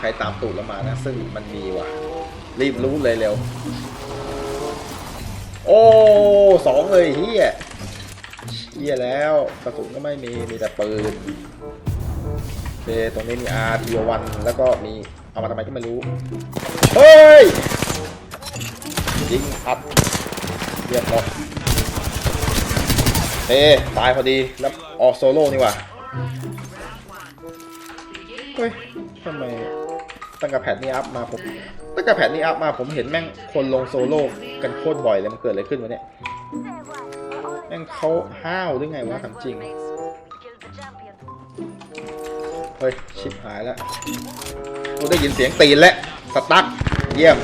ใครตามตูดเรามานะ ซึ่งมันมีว่ะ รีบรู้เลยเร็ว โอ้สองเลยเฮียเฮียแล้วกระสุนก็ไม่มีมีแต่ปืนโอเคตรงนี้มีอาร์ทีวันแล้วก็มีเอามาทำไมก็ไม่รู้ เฮ้ย ยิงอัดเรียบร้อยเอ้ตายพอดีแล้วออกโซโล่นี่ว่าเฮ้ยทำไม ตั้งแต่แพทนี้อัพมาผมตั้งแต่แพทนี้อัพมาผมเห็นแม่งคนลงโซโล่กันโคตรบ่อยเลยมันเกิดอะไรขึ้นวะเนี่ยแม่งเขาห้าวหรือไงวะถามจริงเฮ้ยชิบหายแล้วกูได้ยินเสียงตีนแล้วสตั๊กเยี่ยม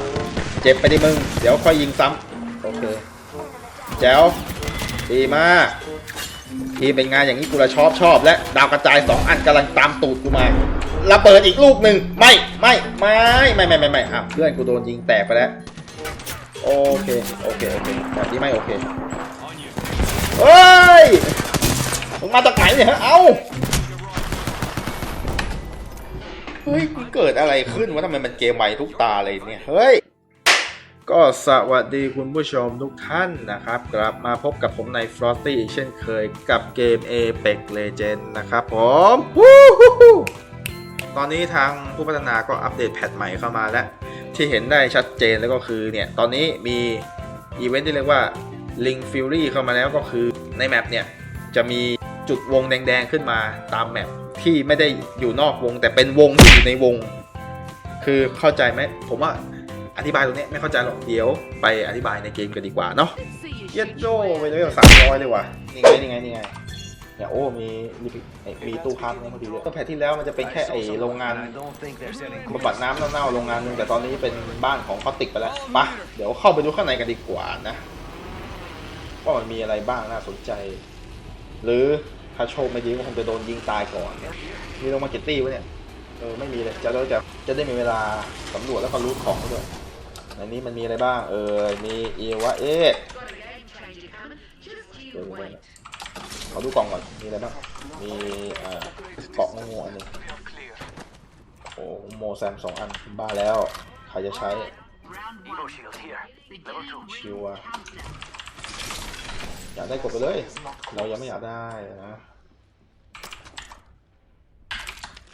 เจ็บไปดิมึง เดี๋ยวค่อยยิงซ้ำโอเคแจ๋วดีมากทีมเป็นงานอย่างนี้กูละชอบชอบและดาวกระจายสองอันกำลังตามตูดกูมา ระเบิดอีกลูกหนึ่งไม่ไม่ไม่ไม่ไม่ไม่ไม่อะเพื่อนกูโดนยิงแตกไปแล้วโอเคโอเคโอเคแบบนี้ไม่โอเคเฮ้ยมึงมาจากไหนเนี่ยฮะเอ้าเฮ้ยเกิดอะไรขึ้นวะทำไมมันเกมใหม่ทุกตาเลยเนี่ยเฮ้ยก็สวัสดีคุณผู้ชมทุกท่านนะครับ กลับมาพบกับผมใน Frosty อีกเช่นเคยกับเกม Apex Legends นะครับผมวู้ฮู้ ตอนนี้ทางผู้พัฒนาก็อัปเดตแพทใหม่เข้ามาแล้ว ที่เห็นได้ชัดเจนแล้วก็คือเนี่ย ตอนนี้มีอีเวนต์ที่เรียกว่า Ling Fury เข้ามาแล้วก็คือในแมปเนี่ย จะมีจุดวงแดงๆขึ้นมาตามแมปที่ไม่ได้อยู่นอกวง แต่เป็นวงที่อยู่ในวง คือเข้าใจไหมผมว่าอธิบายตรงนี้ไม่เข้าใจหรอกเดี๋ยวไปอธิบายในเกมกันดีกว่าเนาะเย็ดโจ้ไปเลยสามร้อยเลยว่ะนี่ไงนี่ไงนี่ไง เนี่ยโอ้มีมีมีตู้ค้างเนี่ยพอดีเลยก็แพทที่แล้วมันจะเป็นแค่ไอโรงงาน I don't think they're selling บำบัดน้ำเน่าๆโรงงานหนึงแต่ตอนนี้เป็นบ้านของพลาสติกไปแล้วปะเดี๋ยวเข้าไปดูข้างในกันดีกว่านะว่ามันมีอะไรบ้างน่าสนใจ หรือถ้าโชคไม่ดีก็คงจะโดนยิงตายก่อน มีโรงมาร์เก็ตตี้วะเนี่ยเออไม่มีเลยจะเราจะจะได้มีเวลาสำรวจแล้วก็รูทของด้วยในนี้มันมีอะไรบ้าง เออมีเอวะเอ๊ะเดี๋ยวดูก่ อนนะขอดูกล่องก่อน มีอะไรบ้าง มีเอ่อเกาะงูอันหนึงโอ้โมแซมสองอันบ้าแล้ว ใครจะใช้ชิวอะอยากได้กดไปเลย เรายังไม่อยากได้นะ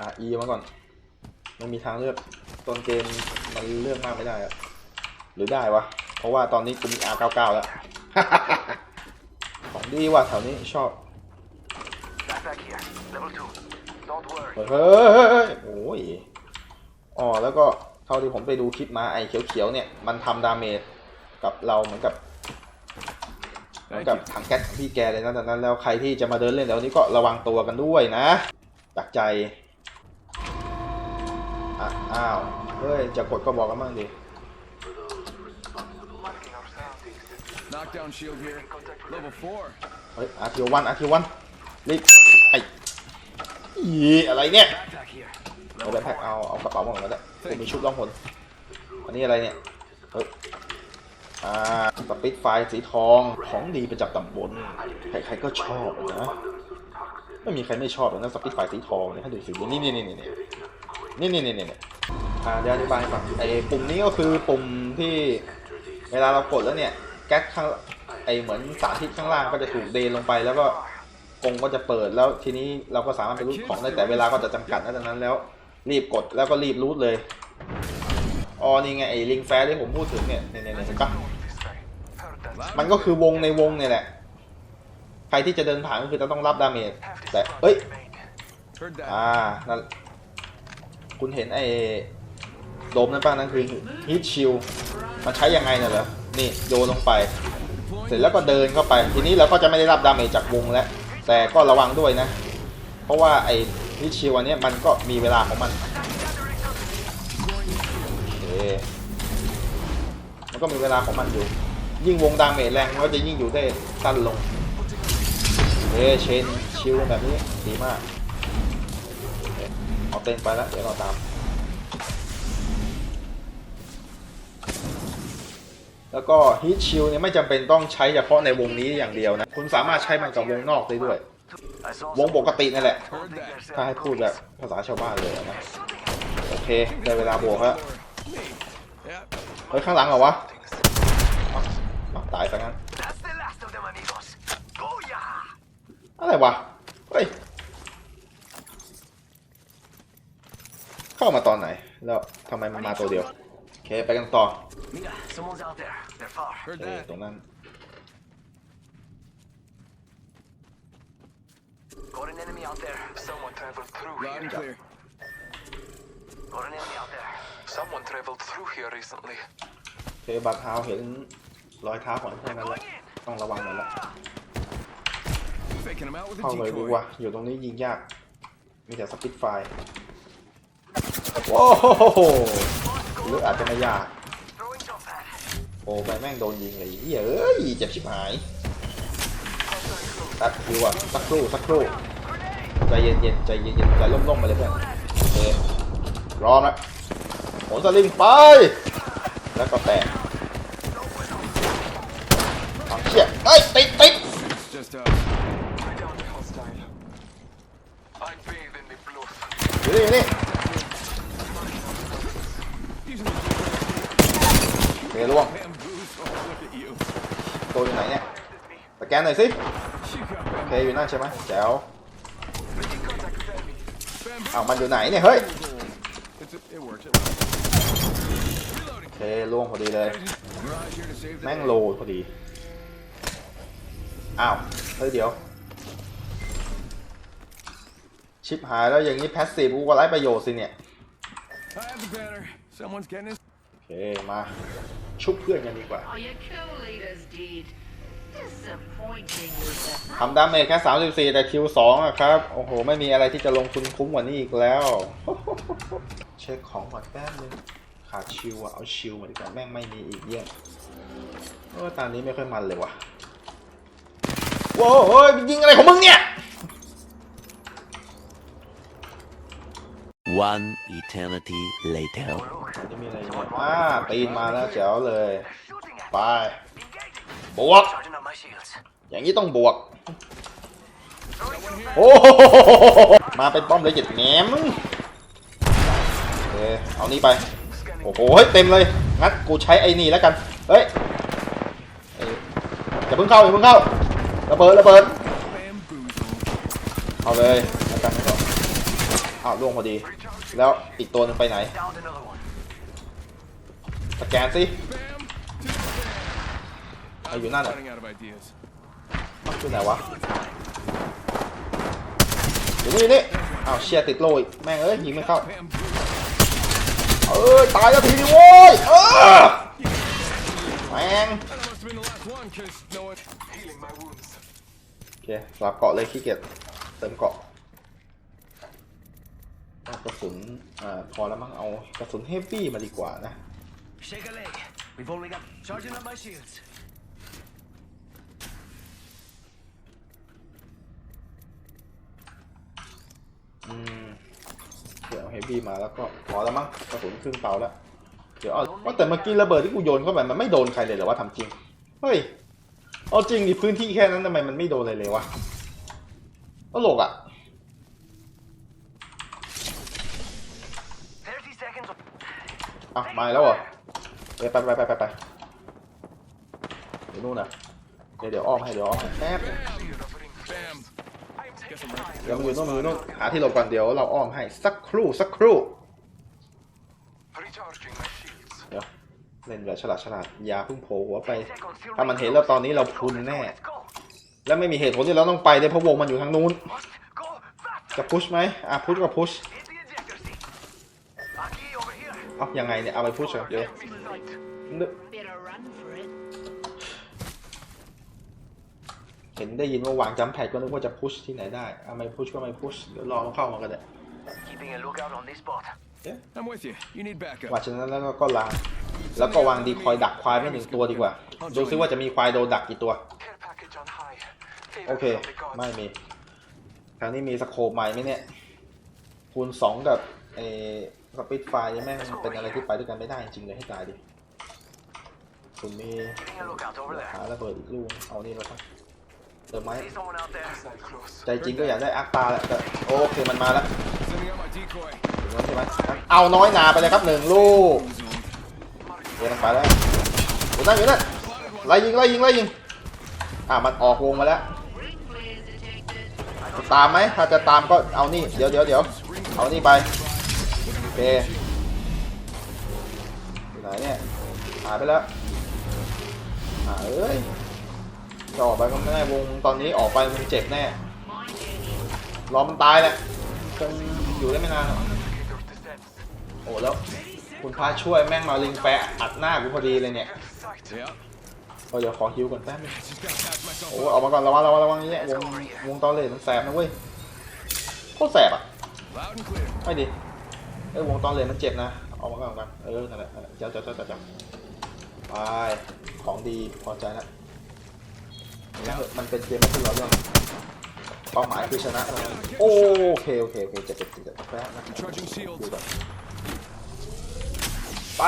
อะ E มาก่อน มันมีทางเลือกต้นเกมมันเลือกมากไม่ได้อะหรือได้วะ เพราะว่าตอนนี้กูมี R99 แล้ว ของดีว่ะแถวนี้ชอบ เฮ้ยเฮ้ยเฮ้ยโอ้ยอ๋อแล้วก็เท่าที่ผมไปดูคลิปมาไอ้เขียวๆเนี่ยมันทำดาเมจกับเราเหมือนกับเหมือนกับถังแก๊สของพี่แกเลยนะดังนั้นแล้วใครที่จะมาเดินเล่นแถวนี้ก็ระวังตัวกันด้วยนะจากใจอะอ้าวเฮ้ยจะกดก็บอกกันบ้างดิ Knockdown shield here. Level four. เฮ้ยอาร์ทีวัน อีอะไรเนี่ยเอาแบคแพ็คเอาเอากระเป๋ามาก่อนก็ได้ผมมีชุดล่องหนอันนี้อะไรเนี่ยเฮ้ยอ่าสปิดไฟสีทองของดีประจำตำบลใครๆก็ชอบนะไม่มีใครไม่ชอบหรอกนะสปิดไฟสีทองเนี่ยให้ดูสินี่นี่นี่นี่นี่นี่นี่นี่นี่อ่าเดี๋ยวอธิบายให้ฟังไอ้ปุ่มนี้ก็คือปุ่มที่เวลาเรากดแล้วเนี่ยแก๊สข้างไอเหมือนสารพิษข้างล่างก็จะถูกเดนลงไปแล้วก็ กงก็จะเปิดแล้วทีนี้เราก็สามารถไปรูดของได้แต่เวลาก็จะจำกัดนะดังนั้นแล้ว รีบกดแล้วก็รีบรูดเลยอ๋อนี่ไงไอ้ลิงแฟร์ที่ผมพูดถึงเนี่ยเนี่ยเนี่ยเห็นปะมันก็คือวงในวงเนี่ยแหละ ใครที่จะเดินผ่านก็คือจะต้องรับดาเมจแต่เอ้ยอ่านั่นคุณเห็นไอ้โดมนั่นป่ะนั่นคือฮีทชิลมันใช้ยังไงเนี่ยเหรอนี่โยนลงไป เสร็จแล้วก็เดินเข้าไป ทีนี้เราก็จะไม่ได้รับดาเมจจากวงแล้ว แต่ก็ระวังด้วยนะ เพราะว่าไอ้ฮิชิวอันนี้มันก็มีเวลาของมันโอเคมันก็มีเวลาของมันอยู่ ยิ่งวงดาเมจแรงมันก็จะยิ่งอยู่ได้สั้นลงเอเชนชิวแบบนี้ดีมากอเคเอาเต้นไปแล้วเดี๋ยวเราตาม แล้วก็ฮีทชิลเนี่ยไม่จำเป็นต้องใช้เฉพาะในวงนี้อย่างเดียวนะ คุณสามารถใช้มันกับวงนอกได้ด้วย วงปกตินั่นแหละ ถ้าให้พูดแบบภาษาชาวบ้านเลยนะ โอเคเคได้เวลาบวกแล้วเฮ้ยข้างหลังเหรอวะเอ้าตายซะงั้น อะไรวะ เฮ้ย เข้ามาตอนไหน แล้วทำไมมันมาตัวเดียว โอเค ไปกันต่อ someone's out there. They're far. Heard เออ that. ตรงนั้น Got an enemy out there. Someone traveled through Loud and clear. Got an enemy out there. Someone traveled through here recently. โอเคบัตรเท้าเห็นรอยเท้าของพวกนั้นแล้วต้องระวังหน่อยละ Faking him out with a เข้าเลยดีก decoy. ว่า อยู่ตรงนี้ยิงยาก มีแต่สปิดไฟร์โอ้โหหรืออาจจะไม่ยาก Throwing jump pad. โอ้ไปแม่งโดนยิงเลยเหี้ยเอ้ยเจ็บชิบหายตัดคิวอะสักครู่สักครู่ใจเย็นๆใจเย็นๆใจร่มๆมาเลยเพื่อนโอเครอมแล้วโหนสลิงไป แล้วก็แตกเอาเชี่ยเอ้ติดติดอยู่นี่อยู่นี่เดี๋ยวล่วง ตัวอยู่ไหนเนี่ยสแกนหน่อยสิโอเคอยู่นั่นใช่ไหมแจ๋ว Making contact with enemy. อ้าวมันอยู่ไหนเนี่ยเฮ้ยโอเคล่วงพอดีเลยแม่งโลพอดีอ้าวเฮ้ยเดี๋ยว ชิปหายแล้วอย่างนี้แพสซีฟกูก็ไร้ประโยชน์สิเนี่ย I have the banner. Someone's getting his. โอเคมาชุบเพื่อนกันดีกว่า Oh, your co-leader's dead. Disappointing with the ทำดาเมจแค่ 34 แต่คิว2อะครับ โอ้โห ไม่มีอะไรที่จะลงทุนคุ้มกว่านี้อีกแล้ว เช็คของก่อนแป๊บนึงขาดชิวอะเอาชิวมาดีกว่าแม่งไม่มีอีกเยี่ยมเออตอนนี้ไม่ค่อยมันเลยวะโว้ยเฮ้ยยิงอะไรของมึงเนี่ย One eternity later. อ่าตีนมาแล้วแจ๋วเลย ไป บวก อย่างนี้ต้องบวก โอ้โหมาเป็นป้อมเลยจ็ดแหนมโอเคเอานี่ไป โอ้โหเต็มเลย งั้นกูใช้ไอ้นี่แล้วกัน เฮ้ยอย่าเพิ่งเข้าอย่าเพิ่งเข้า ระเบิดระเบิด เอาเลยแล้วกันแล้วก็ อ้าวล่วงพอดี แล้วอีกตัวนึงไปไหนสแกนสิ Bam. To the bam. Are you not- running out of ideas. มันคือไหนวะอยู่นี่นี่อ้าวเชียร์ติดโลยแม่งเอ้ยยิงไม่เข้าเอ้ยตายแล้วทีนี้โว้ยเออแม่งโอเคสลับเกาะเลยขี้เกียจเติมเกาะ กระสุนอ่าพอแล้วมั้งเอากระสุนเฮฟวี่มาดีกว่านะ Shake a leg. We've only got charging up my shields. อืมเดี๋ยวเฮฟวี่มาแล้วก็พอแล้วมั้งกระสุนครึ่งเปล่าแล้วเดี๋ยวเอาว่าแต่เมื่อกี้ระเบิดที่กูโยนเข้าไปมันไม่โดนใครเลยเหรอวะทำจริงเฮ้ยเอาจริงดิพื้นที่แค่นั้นทำไมมันไม่โดนเลยเลยวะตลกอะ อะมาแล้วเหรอไปไปไปไปไปไปเดี๋ยวนู่นนะเดี๋ยวเดี๋ยวอ้อมให้เดี๋ยวอ้อมให้แป๊บเดี๋ยวมันอยู่นู่นมันอยู่นู่นหาที่หลบก่อนเดี๋ยวเราอ้อมให้สักครู่สักครู่เดี๋ยวเล่นแบบฉลาดฉลาดอย่าเพิ่งโผล่หัวไป ถ้ามันเห็นแล้วตอนนี้เราพุนแน่ และไม่มีเหตุผลที่เราต้องไปเลยเพราะวงมันอยู่ทางนู้น จะพุชไหมอะพุชก็พุช over here. เอายังไงเนี่ยเอาไปพุชเหรอเดี๋ยว Enemy sight. better run for it. เห็นได้ยินว่าวางจัมแพดก็นึกว่าจะพุชที่ไหนได้เอาไม่พุชก็ไม่พุชเดี๋ยวรอมันเข้ามากันเลย Keeping a lookout on this spot. I'm with you. You need backup. ว่าฉะนั้นแล้วก็ลางแล้วก็วางดีคอยดักควายไว้หนึ่งตัวดีกว่า ดูซิว่าจะมีควายโดนดักกี่ตัว Care package on high. โอเค ไม่มีครั้งนี้มีสโคปใหม่ไหมเนี่ย คูณสองกับเอ สปิดไฟแม่งเป็นอะไรที่ไปด้วยกันไม่ได้จริงเลยให้ตายดิคุณมีหาระเบิดอีกลูกเอานี่แล้วครับเติมไหมใจจริงก็อยากได้อาร์คตาแหละแต่โอเคมันมาแล้วถึงแล้วใช่ไหมเอาน้อยนาไปเลยครับหนึ่งลูกเดินไปแล้วอยู่นั่นอยู่นั่นไล่ยิงไล่ยิงไล่ยิงอะมันออกวงมาแล้วตามไหมถ้าจะตามก็เอานี่เดี๋ยวเดี๋ยวเดี๋ยวเอานี่ไป เคอยู่ไหนเนี่ยหายไปแล้วหายเอ้ยจะออกไปก็ไม่ได้วงตอนนี้ออกไปมึงเจ็บแน่รอมันตายแหละคงอยู่ได้ไม่นานหรอกโอ้แล้วคุณพระช่วยแม่งมาลิงแปะอัดหน้ากูพอดีเลยเนี่ยเออเดี๋ยวขอฮิวก่อนแป๊บนึงโอ้ออกมาก่อนระวังระวังระวังเนี่ยวงวงตอนเลนมันแสบนะเว้ยโคตรแสบอะไม่ดิ เอ้วงตอนเลนมันเจ็บนะออกมาก่อนกมาก่อนเออนั่นแหละนั่นแหละเจ้าเจ้าเจ้าจ้าเจ้าไปของดีพอใจแล้วแล้วมันเป็นเกมที่เราเรื่องเป้าหมายคือชนะโอเคโอเคโอเคเจ็บเจ็บเจ็บแป๊บนะดูก่อนไป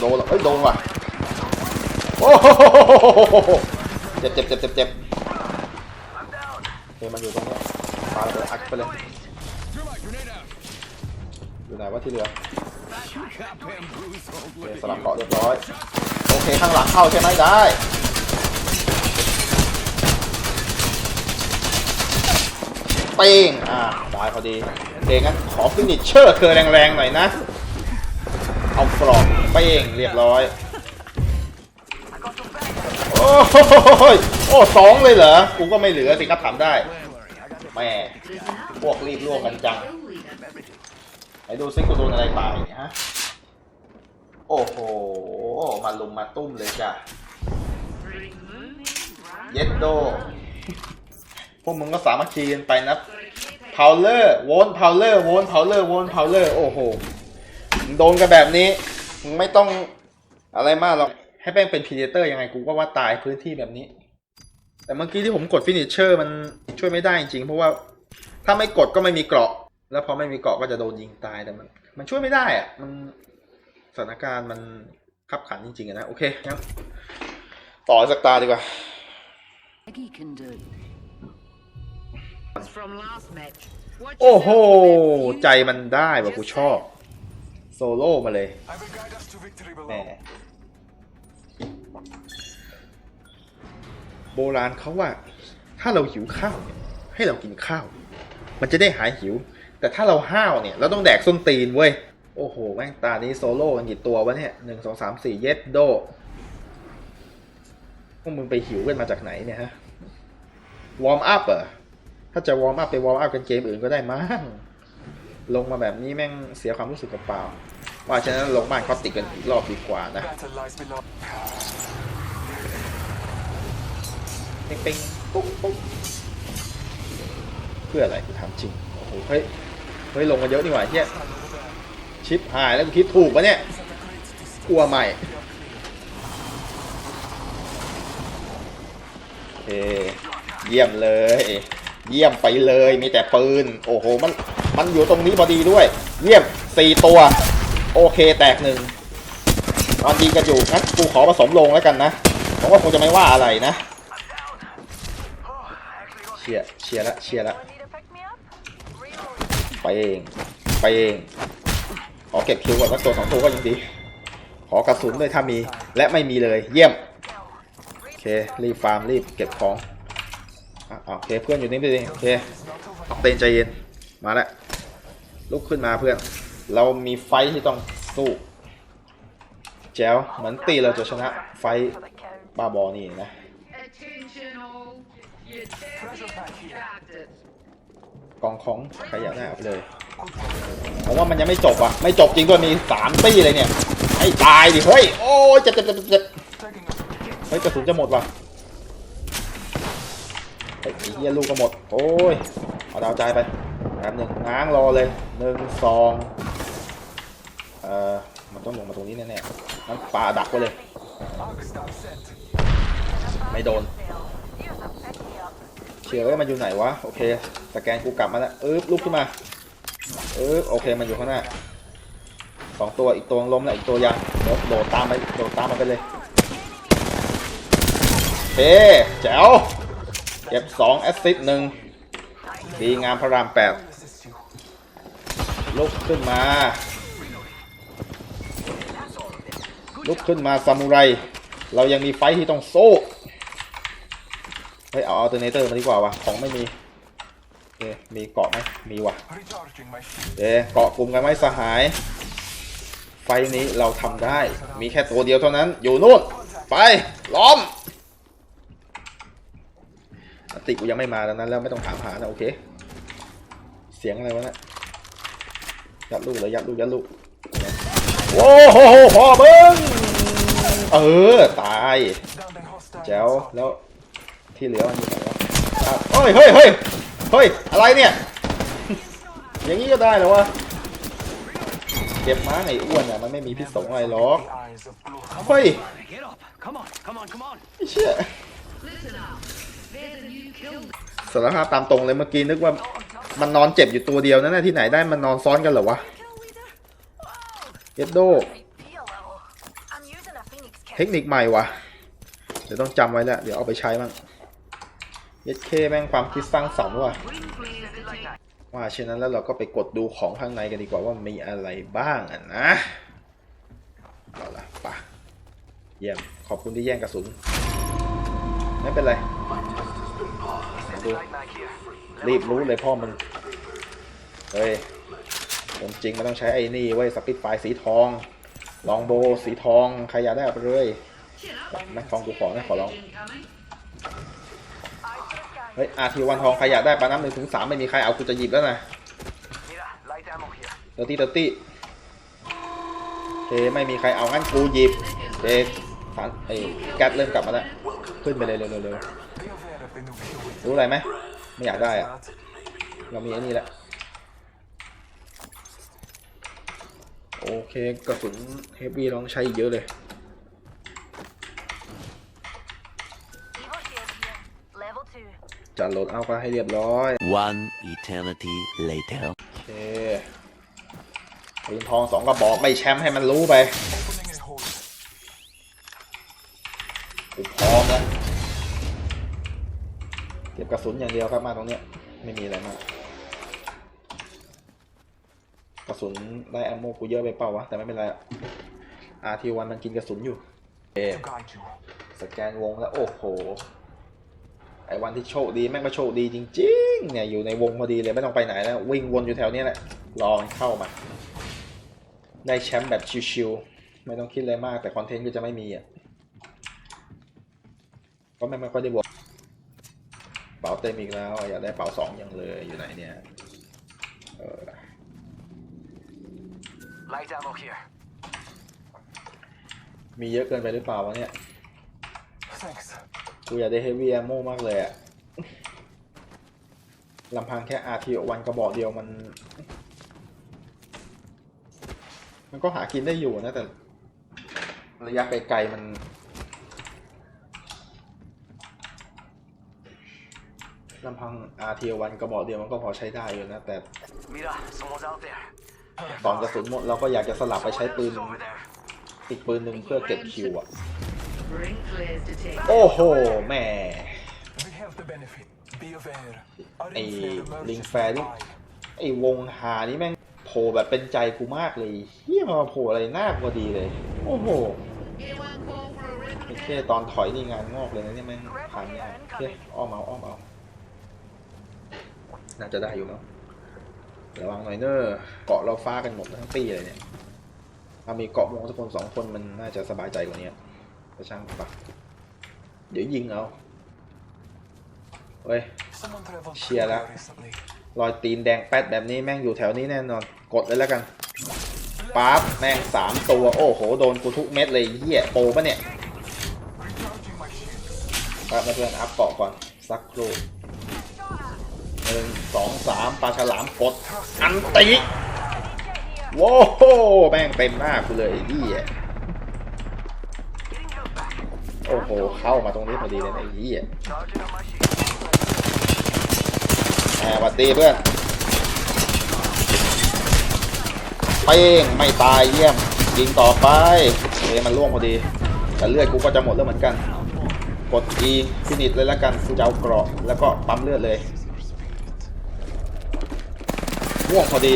โดนเหรอเฮ้ยโดนว่ะโอ้โหเจ็บเจ็บเจ็บเจ็บ เจ็บเฮ้ยมันอยู่ตรงเนี้ยปาระเบิดอัดไปเลยอยู่ไหนวะที่เหลือโอเคสลับเกาะเรียบร้อย โอเคข้างหลังเข้าใช่ไหมได้เป้งอ่าได้พอดีโอเคงั้นขอฟินิชเชอร์เธอแรงๆหน่อยนะ เอากรอบเป้งเรียบร้อย โอ้โห โอ้สองเลยเหรอ กูก็ไม่เหลือสิครับถามได้ แม่พวกรีบล่วงกันจัง ไหนดูซิกูโดนอะไรตายเนี่ยฮะ โอ้โห มาลุมมาตุ้มเลยจ้ะ เย็ดโด พวกมึงก็สามัคคีกันไปนะพาวเลอร์โวนพาวเลอร์โวนพาวเลอร์โวนพาวเลอร์โอ้โหโดนกันแบบนี้มึงไม่ต้องอะไรมากหรอกให้แป้งเป็นพีเดเตอร์ยังไงกูก็ว่าตายพื้นที่แบบนี้ แต่เมื่อกี้ที่ผมกดฟินิชเชอร์มันช่วยไม่ได้จริงๆเพราะว่าถ้าไม่กดก็ไม่มีเกราะ แล้วพอไม่มีเกราะก็จะโดนยิงตายแต่มัน มันช่วยไม่ได้อะมันสถานการณ์มันขับขันจริงๆอะนะโอเคงั้นต่ออีกสักตาดีกว่า Maggie can do. From last match. Watch โอ้โห yourself, Matthew. ใจมันได้ว่ะกูชอบ โซโล่มาเลย I will guide us to victory แหม below. โบราณเขาว่า ถ้าเราหิวข้าวเนี่ยให้เรากินข้าว มันจะได้หายหิว แต่ถ้าเราห้าวเนี่ยเราต้องแดกส้นตีนเว้ยโอ้โหแม่งตานี้โซโล่กันกี่ตัววะเนี่ยหนึ่งสองสามสี่เย็ดโดพวกมึงไปหิวกันมาจากไหนเนี่ยฮะวอร์มอัพเหรอถ้าจะวอร์มอัพไปวอร์มอัพกันเกมอื่นก็ได้มั้งลงมาแบบนี้แม่งเสียความรู้สึกเปล่าว่าฉะนั้นลงบ้านคอสติกกันอีกรอบดีกว่านะ ป้งเป้งปุ๊บปุ๊บเพื่ออะไรกูถามจริงโอ้โหเฮ้ยเฮ้ยลงมาเยอะนี่หว่าเฮียชิปหายแล้วกูคิดถูกปะเนี่ยกลัวใหม่โอเคเยี่ยมเลย เยี่ยมไปเลยมีแต่ปืน โอ้โหมันมันอยู่ตรงนี้พอดีด้วย เยี่ยมสี่ตัว โอเคแตกหนึ่งตอนยิงกันอยู่งั้นกูขอผสมลงแล้วกันนะเพราะว่าคงจะไม่ว่าอะไรนะ ชียร์เชียร์ละเชียร์ละไปเองไปเองขอเก็บคิวก่อนสักตัวสองตัวก็ยังดี ขอกระสุนด้วยถ้ามีและไม่มีเลยเยี่ยมโอเครีบฟาร์มรีบเก็บของโอเคเพื่อนอยู่นี่ไปดิโอเคออกเตนใจเย็นมาแล้วลุกขึ้นมาเพื่อน เรามีไฟที่ต้องสู้แจ๋วเหมือนตีเราจะชนะไฟบ้าบอนี่นะ กองของใครอยากได้เอาไปเลยผมว่ามันยังไม่จบอะ ไม่จบจริงด้วยมีสามตี้เลยเนี่ย ให้ตายดิ เฮ้ย โอ้ยเจ็บเจ็บเจ็บเจ็บเฮ้ยกระสุนจะหมดว่ะเฮ้ยไอ้เหี้ยลูกก็หมด โอ้ย เอาดาวใจไปแป๊บหนึ่งง้างรอเลยหนึ่งสองเอ่อ มันต้องลงมาตรงนี้แน่ๆงั้นปาดักไว้เลย ไม่โดน เชื่อว่ามันอยู่ไหนวะโอเคสแกนกูกลับมาแล้วเอ๊บลุกขึ้นมาเอ๊บโอเคมันอยู่ข้างหน้าสองตัวอีกตัวล้มแล้วอีกตัวยังเดี๋ยวโดดตามไปโดดตามมันไปเลยโอเคแจ๋วเก็บสองแอสซิสต์หนึ่งดีงามพระรามแปดลุกขึ้นมา ลุกขึ้นมาซามูไร เรายังมีไฟที่ต้องสู้ เฮ้ย เอาอัลเทอร์เนเตอร์มาดีกว่าวะของไม่มีโอเคมีเกาะไหมมีว่ะเอ๊เกาะกลุ่มกันไหมสหาย ไฟนี้เราทำได้ มีแค่ตัวเดียวเท่านั้น อยู่นู่น ไป ล้อมอติกูยังไม่มาดังนั้นแล้วไม่ต้องถามหานะโอเค เสียงอะไรวะเนะยัดลูกเลยยัดลูกยัดลูกโอ้โหพ่อเบิ้งเออ ตายแจ๋วแล้ว ที่เหลือมันอยู่ไหนวะอ้าวเฮ้ยเฮ้ยเฮ้ยเฮ้ยอะไรเนี่ย อย่างนี้ก็ได้เหรอวะเก็บม้าไงอ้วนอะมันไม่มีพิษสงอะไรหรอกเฮ้ย Get up. Come on, come on, come on. ไอ้เชี่ยสารภาพตามตรงเลยเมื่อกี้นึกว่ามันนอนเจ็บอยู่ตัวเดียวนั่นนะที่ไหนได้มันนอนซ้อนกันเหรอวะเยดโด I'm using a phoenix เทคนิคใหม่วะเดี๋ยวต้องจำไว้แหล้วเดี๋ยวเอาไปใช้มั่ง เยดเคแม่งความคิดสร้างสรรค์ว่ะว่าเช่นนั้นแล้วเราก็ไปกดดูของข้างในกันดีกว่าว่ามีอะไรบ้างอะนะเอาละปะเยี่ยมขอบคุณที่แย่งกระสุน ไม่เป็นไรดูรีบรู้เลยพ่อมึง เฮ้ยผมจริงมันต้องใช้ไอ้นี่ไว้สปิดไฟสีทอง ลองโบสีทอง ใครอยากได้เอาไปเลยแม่ทองกูขอนะขอลอง เฮ้ยอาทีวันทองใครอยากได้ปาน้ำหนึ่งถึงสามไม่มีใครเอากูจะหยิบแล้วนะเตอร์ตี้เตอร์ตี้โอเคไม่มีใครเอางั้นกูหยิบเจฐานไอ้แก๊สเริ่มกลับมาแล้วขึ้นไปเลยเร็วๆร็วรู้อะไรไหมไม่อยากได้อะเรามีไอ้นี่แล้วโอเคกระสุนเฮฟวี่ลองใช้อีกเยอะเลย 2. จัดโหลดเอาก็ให้เรียบร้อย One eternity later. โอเคปืนทองสองกระบอกไม่แชมป์ให้มันรู้ไป Opening a hole. กูพร้อมแล้วเก็บกระสุนอย่างเดียวครับมาตรงเนี้ยไม่มีอะไรมากกระสุนได้แอมโมกูเยอะไปเปล่าวะ แต่ไม่เป็นไรอะอาทีวันมันกินกระสุนอยู่ To guide you. สแกนวงแล้ว โอ้โห ไอ้วันที่โชคดีแม่งก็โชคดีจริงๆเนี่ยอยู่ในวงพอดีเลยไม่ต้องไปไหนแล้ววิ่งวนอยู่แถวเนี้ยแหละรอมันเข้ามาได้แชมป์แบบชิวๆไม่ต้องคิดอะไรมากแต่คอนเทนต์ก็จะไม่มีอะก็ไม่ไม่ค่อยได้บอกเป๋าเต็มอีกแล้วอยากได้เป๋าสองอย่างเลยอยู่ไหนเนี่ยเออ Light ammo here. มีเยอะเกินไปหรือเปล่าวะเนี่ย Thanks. กูอยากได้เฮฟวี่แอมโมมากเลยอะลำพังแค่อาทีวันกระบอกเดียวมัน มันก็หากินได้อยู่นะแต่ ระยะไกลๆมัน ลำพังอาทีวันกระบอกเดียวมันก็พอใช้ได้อยู่นะแต่ Mira, someone's out there. ตอนกระสุนหมดเราก็อยากจะสลับไปใช้ปืน Someone else over there. อีกปืนหนึ่งเพื่อเก็บคิวอะ Ring clears the take. โอ้โหแหม่ We have the benefit. Be aware. Our Hey, infrared Ling emergency Fan. eye. ไอ้วงหานี่แม่งโผล่แบบเป็นใจกูมากเลยเฮียมาโผล่อะไรหน้าพอดีเลย โอ้โห Anyone call for a ไอ้ ring เท่ตอนถอยนี่งานงอกเลยนะเนี่ยแม่งพันเนี่ยเฮ้ยอ้อมเอาอ้อมเอาน่าจะได้อยู่มั้งระวังหน่อยเนอะเกาะเราฟ้ากันหมดทั้งปีเลยเนี่ยถ้ามีเกาะวงสักคนสองคนมันน่าจะสบายใจกว่านี้ ก็ช่างปะเดี๋ยวยิงเอาเฮ้ย Someone traveled Shia through lah. here recently. รอยตีนแดงแป๊ดแบบนี้แม่งอยู่แถวนี้แน่นอน กดเลยแล้วกันปั๊บแม่งสามตัว โอ้โห โดนกูทุกเม็ดเลยเหี้ยโปปะเนี่ย Recharging my shield. ปั๊บเพื่อนอัพเกาะก่อน สักครู่หนึ่งสองสามปลาฉลามกด อันติ โว้โหแม่งเต็มหน้ากูเลยไอ้เหี้ย โอ้โห เข้ามาตรงนี้พอดีเลยไอ้เหี้ยแหมหวัดดีเพื่อนเป้งไม่ตายเยี่ยมยิงต่อไปเอ้ยมันล่วงพอดี แต่เลือดกูก็จะหมดแล้วเหมือนกัน กดด E ฟินิชเลยแล้วกันกูจะเอาเกราะแล้วก็ปั๊มเลือดเลยม่วงพอดี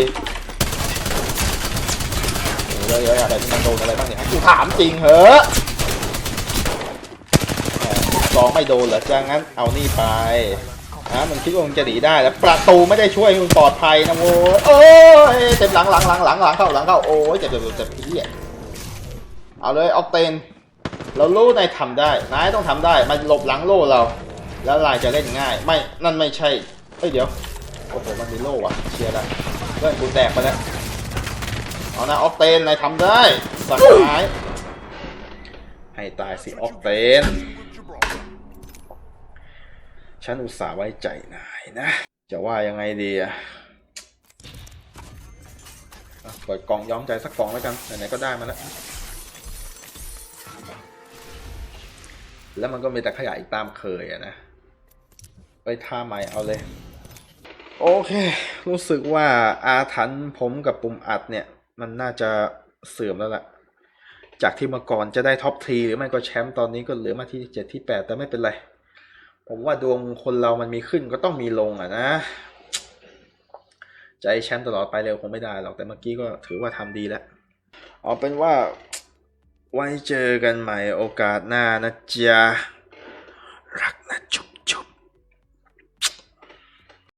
โอ้ยเยอะๆอะไรที่มันโดนอะไรบ้างเนี่ยกูถามจริงเหอะ องไม่โดนเหรอจ้างั้นเอานี่ไปฮะมันคิดว่ามึงจะหนีได้แล้วประตูไม่ได้ช่วยมึงปลอดภัยนะโว้ยโอ้ยเต็มหลังหลังหลังหลังหลังเข้าหลังเข้าโอ้ยเจ็บเจ็บเจ็บเจ็บพี่ยเอาเลยออกเตนเรารู้นายทำได้นายต้องทำได้มาหลบหลังโล่เรา แล้วลายจะเล่นง่าย ไม่นั่นไม่ใช่เอ้ยเดี๋ยวโอ้โหมันมีโล่อะเชียร์ได้เพื่อนกูแตกไปแล้วเอานะออกเตนนายทำได้สักท้ายให้ตายสิออกเตน ฉันอุตส่าห์ไว้ใจนายนะ จะว่ายังไงดีอะอะเปิดกล่องย้อมใจสักกล่องแล้วกัน ไหนๆก็ได้มาแล้ว แล้วมันก็มีแต่ขยะอีกตามเคยอะนะไปท่าใหม่เอาเลย โอเค รู้สึกว่าอาถรรพ์ผมกับปุ่มอัดเนี่ย มันน่าจะเสื่อมแล้วล่ะ จากที่เมื่อก่อนจะได้ท็อปทีหรือไม่ก็แชมป์ตอนนี้ก็เหลือมาที่เจ็ดที่แปดแต่ไม่เป็นไร ผมว่าดวงคนเรามันมีขึ้นก็ต้องมีลงอะนะ ใจแชมป์ตลอดไปเร็วคงไม่ได้หรอกแต่เมื่อกี้ก็ถือว่าทำดีแล้วเอาเป็นว่าไว้เจอกันใหม่โอกาสหน้านะจ๊ะรัก